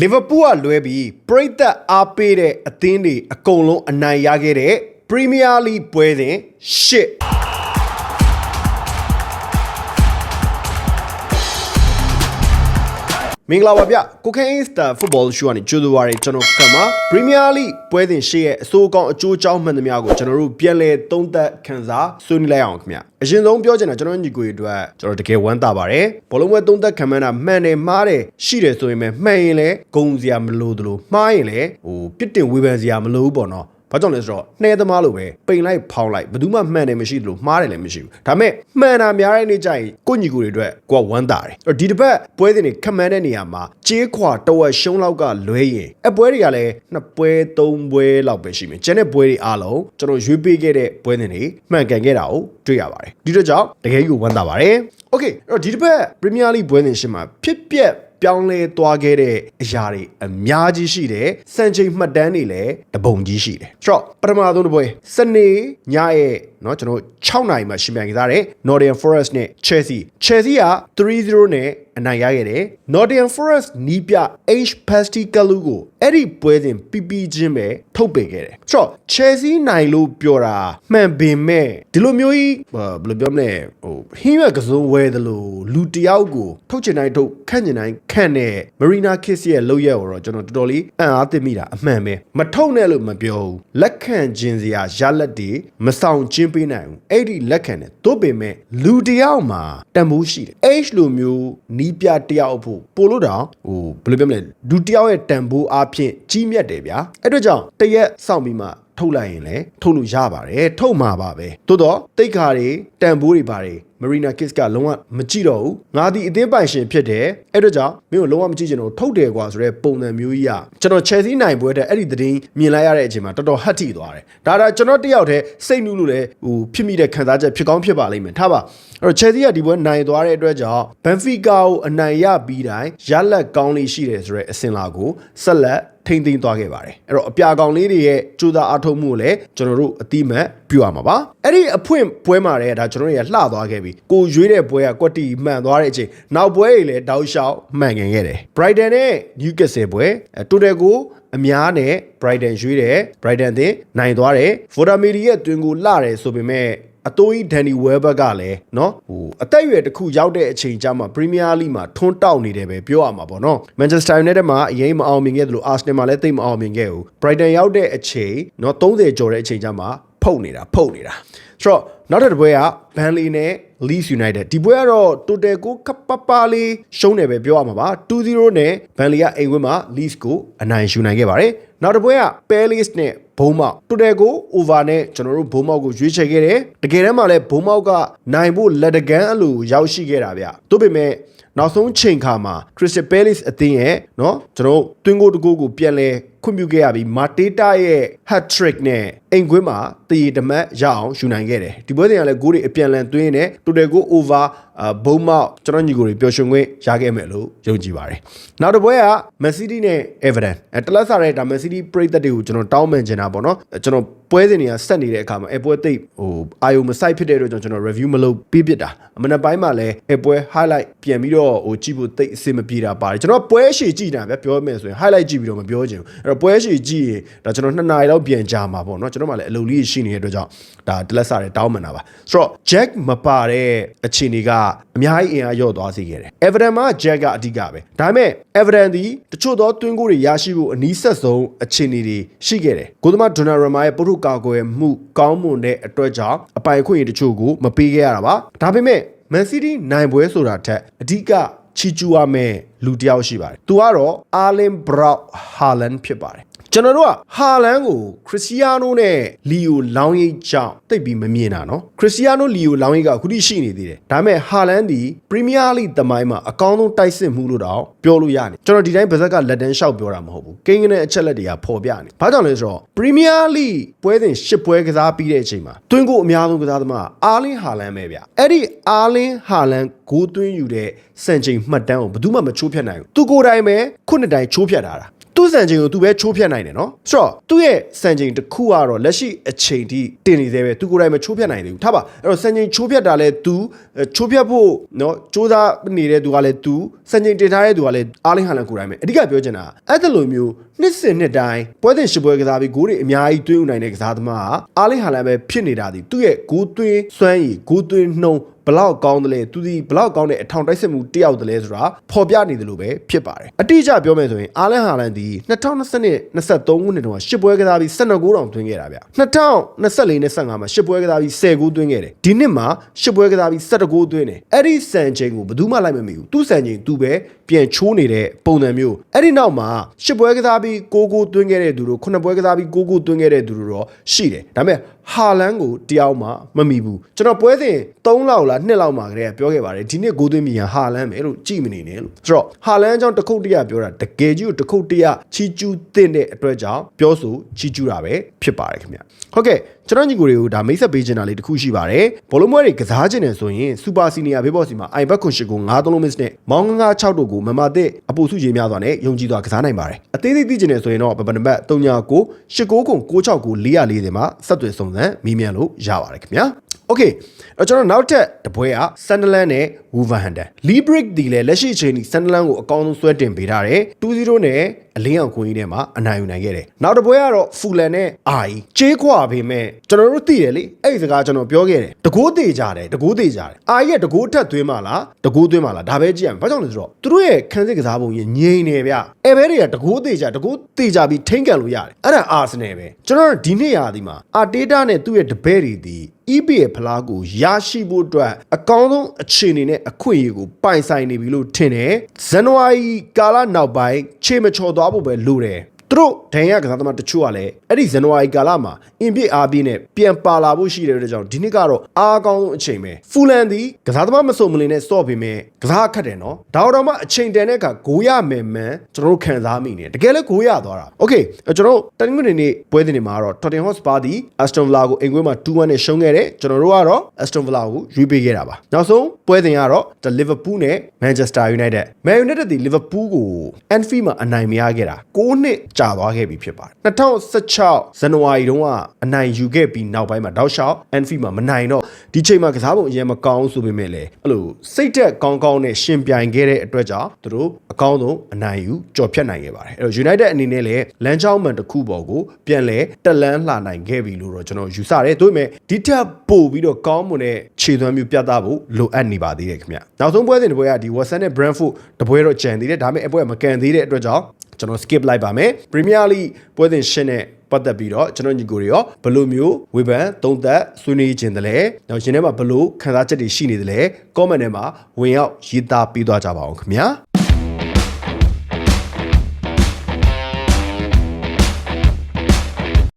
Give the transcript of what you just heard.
လီဗာပူးကလွဲပြီးပရိသတ်အားပေးတဲ့အသင်းတွေအကုန်လုံးအနိုင်ရခဲ့တဲ့ Premier League ပွဲစဉ်၈ မင်္ဂလာပါဗျကိုခိုင်းစတာဖုတ်ဘောလ်ရှူကနေကြိုးဆိုပါရကျွန်တော်ကမ္ဘာပရီးမီးယားလိပွဲစဉ်ရှေ့ရဲ့အစိုးအကောင်အကျိုးအကြောင်းမှန်သမျှကိုကျွန်တော်တို့ပြန်လည်သုံးသပ်ခန်းစားဆွေးနွေးလိုက်အောင်ခင်ဗျအရင်ဆုံးပြောချင်တာကျွန်တော်ညီကိုတွေအတွက်ကျွန်တော်တကယ်ဝမ်းသာပါတယ်ဘောလုံးပွဲသုံးသပ်ခံမှန်းတာမှန်တယ်မှားတယ်ရှိတယ်ဆိုရင်ပဲမှန်ရင်လည်းဂုံစရာမလိုသလိုမှားရင်လည်းဟိုပြစ်တင်ဝေဖန်စရာမလိုဘူးပေါ့နော် ဘာကြောင့်လဲဆိုတော့နှဲသမားလိုပဲပိန်လိုက်ဖောင်းလိုက်ဘယ်သူမှမှန်တယ်မရှိသလိုမှားတယ်လည်းမရှိဘူးဒါပေမဲ့မှန်တာများတဲ့နေ့ကျရင်ကိုညီကိုတွေအတွက်ကိုကဝမ်းသာတယ်ဒီတစ်ပတ်ပွဲစဉ်တွေခမန်းတဲ့နေရာမှာကြေးခွာတဝက်ရှုံးလောက်ကလွဲရင်အပွဲတွေကလည်းနှစ်ပွဲသုံးပွဲလောက်ပဲရှိမယ်ကျန်တဲ့ပွဲတွေအားလုံးကျွန်တော်ရွေးပေးခဲ့တဲ့ပွဲစဉ်တွေမှန်ကန်ခဲ့တာကိုတွေ့ရပါတယ်ဒီတော့ကြောင့်တကယ်ကြီးကိုဝမ်းသာပါတယ် Okay အဲ့တော့ဒီတစ်ပတ် Premier League ပွဲစဉ်ရှင်မှာဖြစ်ပျက် ပြောင်းလဲသွားခဲ့တဲ့အရာတွေအများကြီးရှိတယ်စံချိန်မှတ်တမ်းတွေလည်းတပုံကြီးရှိတယ်ဆိုတော့ပထမဆုံးတစ်ပွဲစနေညရဲ့ เนาะကျွန်တော်6နိုင်မှာရှင်ပြန်ကစားတယ် Nottingham Forest နဲ့ Chelsea Chelsea က3-0နဲ့အနိုင်ရခဲ့တယ် Nottingham Forest နီးပြ H Pascal ကိုအဲ့ဒီပွဲစဉ်ပြပချင်းပဲထုတ်ပေခဲ့တယ်ဆိုတော့ Chelsea နိုင်လို့ပြောတာမှန်ပေမဲ့ဒီလိုမျိုးကြီးဘယ်လိုပြောမလဲဟိုဟင်းရွက်ကစုံဝဲသလိုလူတယောက်ကိုထုတ်ချင်တိုင်းထုတ်ခန့်ချင်တိုင်းခန့်တဲ့ Marina Kiss ရဲ့လောက်ရက်ကိုတော့ကျွန်တော်တော်တော်လေးအံ့အားသင့်မိတာအမှန်ပဲမထုတ်နဲ့လို့မပြောဘူးလက်ခံခြင်းစရာရလက်တွေမဆောင်ကျင်း ပေးနိုင်ဘူးအဲ့ဒီလက်ခံတယ်တို့ပေမဲ့လူတယောက်မှာတန်ဖိုးရှိတယ် H လိုမျိုးနီးပြတယောက်ဖို့ပို့လို့တောင်ဟိုဘယ်လိုပြောမလဲလူတယောက်ရဲ့တန်ဖိုးအားဖြင့်ကြီးမြတ်တယ်ဗျာအဲ့တော့ကြောင့်တရက်စောင့်ပြီးမှထုတ်လိုက်ရင်လည်းထုတ်လို့ရပါတယ်ထုတ်မှာပါပဲသို့တော့တိတ်ခါတွေတန်ဖိုးတွေပါတယ် Marina Kiss ကလုံးဝမကြည့်တော့ဘူးငါဒီအသင်းပိုင်ရှင်ဖြစ်တယ်အဲ့တော့ကြောင့်မင်းကိုလုံးဝမကြည့်ချင်တော့ထုတ်တယ်ကွာဆိုတဲ့ပုံစံမျိုးကြီးอ่ะကျွန်တော် Chelsea နိုင်ပွဲတဲ့အဲ့ဒီသတင်းမြင်လိုက်ရတဲ့အချိန်မှာတော်တော်ဟတ်ထိသွားတယ်ဒါဒါကျွန်တော်တယောက်တည်းစိတ်နူးလို့လည်းဟိုဖြစ်မိတဲ့ခံစားချက်ဖြစ်ကောင်းဖြစ်ပါလိမ့်မယ်ထားပါ အဲ့တော့ Chelsea ကဒီပွဲနိုင်သွားတဲ့အတွက်ကြောင့် Benfica ကိုအနိုင်ရပြီးတိုင်းရလက်ကောင်းလေးရှိတယ်ဆိုတဲ့အစင်လာကိုဆက်လက်ထိမ့်သိမ်းသွားခဲ့ပါတယ်အဲ့တော့အပြာကောင်လေးတွေရဲ့ကြိုးစားအားထုတ်မှုကိုလည်းကျွန်တော်တို့အတိမတ်ပြုရမှာပါအဲ့ဒီအဖွင့်ပွဲမှာလည်းဒါကျွန်တော်တို့ရလှသွားခဲ့ပြီကိုရွေးတဲ့ပွဲကကွက်တီမှန်သွားတဲ့အချိန်နောက်ပွဲတွေလည်းတောက်လျှောက်မှန်ကန်ခဲ့တယ် Brighton နဲ့ Newcastle ပွဲတိုတယ်ကိုအများနဲ့ Brighton ရွေးတယ် Brighton တင်နိုင်သွားတယ် Vodamiri ရဲ့တွင်ကိုလှတယ်ဆိုပေမဲ့ အတိုးကြီးဒန်နီဝဲဘက်ကလည်းနော်ဟိုအသက်အရွယ်တစ်ခုရောက်တဲ့အချိန်ကျမှပရီးမီးယားလိမှာထွန်းတောက်နေတယ်ပဲပြောရမှာပေါ့နော်မန်ချက်စတာယူနိုက်တက်မှာအရင်မအောင်မြင်ခဲ့သလိုအာဆင်နယ်မှာလည်းသိမအောင်မြင်ခဲ့ဘူးဘရိုက်တန်ရောက်တဲ့အချိန်နော်30ကျော်တဲ့အချိန်ကျမှဖုတ်နေတာဖုတ်နေတာဆိုတော့နောက်တစ်ပွဲကဘန်လီနဲ့ Leeds United ဒီပွဲကတော့ total ကိုခပ်ပပလေးရှုံးတယ်ပဲပြောရမှာပါ2-0နဲ့ဘန်လီကအိမ်ဝင်းမှာ Leeds ကိုအနိုင်ယူနိုင်ခဲ့ပါတယ်နောက်တစ်ပွဲက Palace နဲ့ ဘုံမောက်တိုတယ်ကို over နဲ့ကျွန်တော်တို့ဘုံမောက်ကိုရွေးချယ်ခဲ့တယ်တကယ်တမ်းမှာလည်းဘုံမောက်ကနိုင်ဖို့လက်တကန်းအလိုရောက်ရှိခဲ့တာဗျတို့ပေမဲ့နောက်ဆုံးချိန်ခါမှာ Crystal Palace အသင်းရဲ့เนาะကျွန်တော်တို့တွင်းကိုတကိုးကိုပြန်လဲခွင့်ပြုခဲ့ရပြီးမာတေးတာရဲ့ hat trick နဲ့ အိမ်ကွင်းမှာတည်တမတ်ရအောင်ယူနိုင်ခဲ့တယ်ဒီပွဲစဉ်ကလည်းဂိုးတွေအပြန်လန်သွင်းနေတိုတယ်ကို over ဘုံမောက်ကျွန်တော်ညီကိုတွေပျော်ရွှင်ခွင့်ရခဲ့မယ်လို့ယုံကြည်ပါတယ်နောက်တစ်ပွဲက Man City နဲ့ Everton အဲတလက်စားတဲ့ဒါ Man City ပရိသတ်တွေကိုကျွန်တော်တောင်းပန်ချင်တာပေါ့နော်ကျွန်တော်ပွဲစဉ်တွေကဆက်နေတဲ့အခါမှာအဲပွဲသိပ်ဟိုအာယုံမဆိုင်ဖြစ်တဲ့အတွက်ကျွန်တော် review မလုပ်ပြပြတာအမနက်ပိုင်းမှာလည်းအဲပွဲ highlight ပြန်ပြီးတော့ဟိုကြည့်ဖို့သိပ်အဆင်မပြေတာပါတယ်ကျွန်တော်ပွဲရှည်ကြည့်တာဗျပြောမယ်ဆိုရင် highlight ကြည့်ပြီးတော့မပြောချင်ဘူးအဲ့တော့ပွဲရှည်ကြည့်ရင်ဒါကျွန်တော်2နာရီလောက်ပြန်ကြာမှာပေါ့နော်ကျွန်တော်မှလည်းအလုပ်လေးရှိနေတဲ့အတွက်ကြောင့်ဒါတလက်စားတဲ့တောင်းပန်တာပါဆိုတော့ Jack မပါတဲ့အခြေအနေကအများကြီးအင်အားလျော့သွားစေခဲ့တယ် Everton မှာ Jack ကအဓိကပဲဒါပေမဲ့ Everton ဒီတချို့သောတွင်းကိုတွေရရှိဖို့အနည်းဆက်ဆုံးအခြေအနေတွေရှိခဲ့တယ်ကိုသမဒွန်နာရမာရဲ့ပုထုကာကွယ်မှုကောင်းမွန်တဲ့အတွက်ကြောင့်အပိုင်ခွင့်ရတချို့ကိုမပေးခဲ့ရတာပါဒါပေမဲ့ Man City နိုင်ပွဲဆိုတာထက်အဓိကချီကျူရမယ့်လူတစ်ယောက်ရှိပါတယ်။သူကတော့ Arlen Braut Haaland ဖြစ်ပါတယ်။ ကျွန်တော်တို့ကဟာလန်ကိုခရစ္စတီယာနိုနဲ့လီယိုလောင်းရိတ်ကြောင့်တိတ်ပြီးမမြင်တာနော်ခရစ္စတီယာနိုလီယိုလောင်းရိတ်ကအခုထိရှိနေသေးတယ်ဒါပေမဲ့ဟာလန်ဒီပရီးမီးယားလိသမိုင်းမှာအကောင်းဆုံးတိုက်စစ်မှုလို့တော့ပြောလို့ရတယ်ကျွန်တော်ဒီတိုင်းဗဇက်ကလက်တန်းလျှောက်ပြောတာမဟုတ်ဘူးကိန်းကနေအချက်လက်တွေကပေါ်ပြနေဘာကြောင့်လဲဆိုတော့ပရီးမီးယားလိပွဲစဉ်၈ပွဲကစားပြီးတဲ့အချိန်မှာတွင်းကိုအများဆုံးကစားသမားအာလင်ဟာလန်ပဲဗျအဲ့ဒီအာလင်ဟာလန်ဂိုးသွင်းယူတဲ့စံချိန်မှတ်တမ်းကိုဘယ်သူမှမချိုးဖြတ်နိုင်ဘူးသူကိုယ်တိုင်ပဲခုနှစ်တိုင်ချိုးဖြတ်ထားတာ သူသူ့စံချိန်ကိုသူပဲချိုးဖြတ်နိုင်တယ်နော်ဆိုတော့သူ့ရဲ့စံချိန်တစ်ခုကတော့လက်ရှိအချိန်ထိတင်နေသေးပဲသူကိုယ်တိုင်မချိုးဖြတ်နိုင်သေးဘူးထားပါအဲ့တော့စံချိန်ချိုးဖြတ်တာလဲသူချိုးဖြတ်ဖို့နော်စူးစမ်းနေတဲ့သူကလည်းသူစံချိန်တင်ထားတဲ့သူကလည်းအားလင်းဟာလန်ကိုယ်တိုင်ပဲအဓိကပြောချင်တာအဲ့ဒါလိုမျိုးနှစ်စဉ်နှစ်တိုင်းပွဲတင်ရှစ်ပွဲကစားပြီးဂိုးတွေအများကြီးသွင်းနိုင်တဲ့ကစားသမားကအားလင်းဟာလန်ပဲဖြစ်နေတာဒီသူ့ရဲ့ဂိုးသွင်းစွမ်းရည်ဂိုးသွင်းနှုံးဘလောက်ကောင်းတယ်လဲသူဒီဘလောက်ကောင်းတဲ့အထောင်တိုက်စစ်မှုတယောက်တည်းလဲဆိုတာဖော်ပြနေတယ်လို့ပဲဖြစ်ပါတယ်အတိအကျပြောမယ်ဆိုရင်အာလန်ဟာလန်ဒီ2020 23ခုနှစ်တုန်းက10ပွဲကစားပြီး12ဂိုးတောင်သွင်းခဲ့တာဗျ2024 25မှာ10ပွဲကစားပြီး10ဂိုးသွင်းခဲ့တယ်ဒီနှစ်မှာ10ပွဲကစားပြီး17ဂိုးသွင်းတယ်အဲ့ဒီစံချိန်ကိုဘယ်သူမှလိုက်မမီဘူးသူ့စံချိန်သူပဲပြန်ချိုးနေတဲ့ပုံစံမျိုးအဲ့ဒီနောက်မှာ10ပွဲကစားပြီး6ဂိုးသွင်းခဲ့တဲ့သူတို့9ပွဲကစားပြီး6ဂိုးသွင်းခဲ့တဲ့သူတို့တော့ရှိတယ်ဒါပေမဲ့ဟာလန်ကိုတယောက်မှမမီဘူးကျွန်တော်ပွဲစဉ်3လောက်လား2လောက်မှာကတည်းကပြောခဲ့ပါတယ်ဒီနေ့ဂိုးသွင်းမိရန်ဟာလန်ပဲလို့ကြည်မနေနဲ့လို့ဆိုတော့ဟာလန်အကြောင်းတစ်ခုတ်တရပြောတာတကယ်ကြီးကိုတစ်ခုတ်တရချီကျူးတဲ့တဲ့အတွက်ကြောင့်ပြောဆိုချီကျူးတာပဲဖြစ်ပါတယ်ခင်ဗျဟုတ်ကဲ့ ကျွန်တော်ညီကိုတွေကိုဒါမိတ်ဆက်ပေးချင်တာလေးတစ်ခုရှိပါတယ်ဘောလုံးပွဲတွေကစားချင်တယ်ဆိုရင်စူပါစီနီယာဘေးဘော့စီမှာအိုင်ဘက်ခွန်ရှိကို9 3 miss နဲ့မောင်းငါ6တို့ကိုမမတဲ့အပူစုရေးများစွာနဲ့ယုံကြည်စွာကစားနိုင်ပါတယ်အသေးသေးသိချင်တယ်ဆိုရင်တော့ပပနံပါတ်39ကို89ခု96ကို440မှာဆက်သွယ်စုံစမ်းမိမြန်လို့ရပါတယ်ခင်ဗျာ Okay ကျွန်တော်နောက်ထပ်တပွဲက Sunderland နဲ့ Wolverhampton Leabrick ဒီလည်းလက်ရှိအချိန်ထိ Sunderland ကိုအကောင်းဆုံးဆွဲတင်ပေးထားတယ်2-0နဲ့အလင်းအောင်ကိုကြီးထဲမှာအနိုင်ယူနိုင်ခဲ့တယ်နောက်တစ်ပွဲကတော့ Fulham နဲ့ RE ချေးခွာပေမဲ့ကျွန်တော်တို့သိတယ်လေအဲ့ဒီစကားကျွန်တော်ပြောခဲ့တယ်တကိုးသေးကြတယ်တကိုးသေးကြတယ် RE ရဲ့တကိုးထက်သွင်းမှလားတကိုးသွင်းမှလားဒါပဲကြည့်ရမယ်ဘာကြောင့်လဲဆိုတော့သူတို့ရဲ့ခန်းစစ်ကစားပုံကြီးငြိမ်နေဗျအဲဘဲတွေကတကိုးသေးကြတကိုးသေးကြပြီးထိမ့်ကန်လို့ရတယ်အဲ့ဒါ Arsenal ပဲကျွန်တော်ဒီနေ့ရာဒီမှာ Arteta နဲ့သူ့ရဲ့တပည့်တွေဒီ EPA ဖလားကိုရရှိဖို့အတွက်အကောင်းဆုံးအခြေအနေနဲ့အခွင့်အရေးကိုပိုင်ဆိုင်နေပြီလို့ထင်တယ်ဇန်နဝါရီကာလနောက်ပိုင်းခြေမချော်သွားဖို့ပဲလိုတယ် သူတို့ဒဏ်ရကစားသမားတချို့ကလည်းအဲ့ဒီဇန်နဝါရီကာလမှာအင်ပြစ်အားပြည့်နဲ့ပြန်ပါလာဖို့ရှိတဲ့အတွက်ကြောင့်ဒီနှစ်ကတော့အားကောင်းဆုံးအချိန်ပဲဖူလန်ဒီကစားသမားမစုံမလင်နဲ့စော့ပေမဲ့ကစားခတ်တယ်နော်ဒါတော့မှအချိန်တန်တဲ့အခါဂိုးရမယ်မှန်ကျွန်တော်တို့ခံစားမိနေတကယ်လည်းဂိုးရသွားတာโอเคကျွန်တော်တို့တနင်္ဂနွေနေ့ပွဲစဉ်တွေမှာတော့ Tottenham Hotspur ဒီ Aston Villa ကိုအိမ်ကွင်းမှာ2-1နဲ့ရှုံးခဲ့တယ်ကျွန်တော်တို့ကတော့ Aston Villa ကိုရွေးပေးခဲ့တာပါနောက်ဆုံးပွဲစဉ်ကတော့ Liverpool နဲ့ Manchester United Man United ဒီ Liverpool ကို Anfield မှာအနိုင်မရခဲ့တာ6နှစ် ကြာသွားခဲ့ပြီဖြစ်ပါတယ်2016ဇန်နဝါရီတုန်းကအနိုင်ယူခဲ့ပြီးနောက်ပိုင်းမှာတောက်လျှောက် Anfield မှာမနိုင်တော့ဒီချိန်မှာကစားပုံအရင်မကောင်းဆိုပေမဲ့လည်းအဲ့လိုစိတ်သက်ကောင်းကောင်းနဲ့ရှင်ပြိုင်ခဲ့တဲ့အတွက်ကြောင့်သူတို့အကောင်းဆုံးအနိုင်ယူကြော်ဖြတ်နိုင်ခဲ့ပါတယ်အဲ့တော့ United အနေနဲ့လည်းလမ်းကြောင်းမှန်တစ်ခုပေါ်ကိုပြန်လဲတက်လန်းလှနိုင်ခဲ့ပြီလို့တော့ကျွန်တော်ယူဆတယ်ဒါပေမဲ့ဒီထက်ပိုပြီးတော့ကောင်းမွန်တဲ့ခြေသွမ်းမျိုးပြသဖို့လိုအပ်နေပါသေးတယ်ခင်ဗျနောက်ဆုံးပွဲစဉ်တစ်ပွဲကဒီ Watson နဲ့ Brentford တပွဲတော့ကြံသေးတယ်ဒါပေမဲ့အပွဲမကန်သေးတဲ့အတွက်ကြောင့်ကျွန်တော် skip လိုက်ပါမယ် Premier League ပွဲစဉ်ရှင်းတဲ့ပတ်သက်ပြီးတော့ကျွန်တော်ညီကိုတွေရောဘယ်လိုမျိုးဝေဖန်သုံးသပ်ဆွေးနွေးခြင်းတလဲနောက်ရှင်ထဲမှာဘယ်လိုခံစားချက်တွေရှိနေတလဲ comment ထဲမှာဝင်ရောက်ရေးသားပေးသွားကြပါအောင်ခင်ဗျာ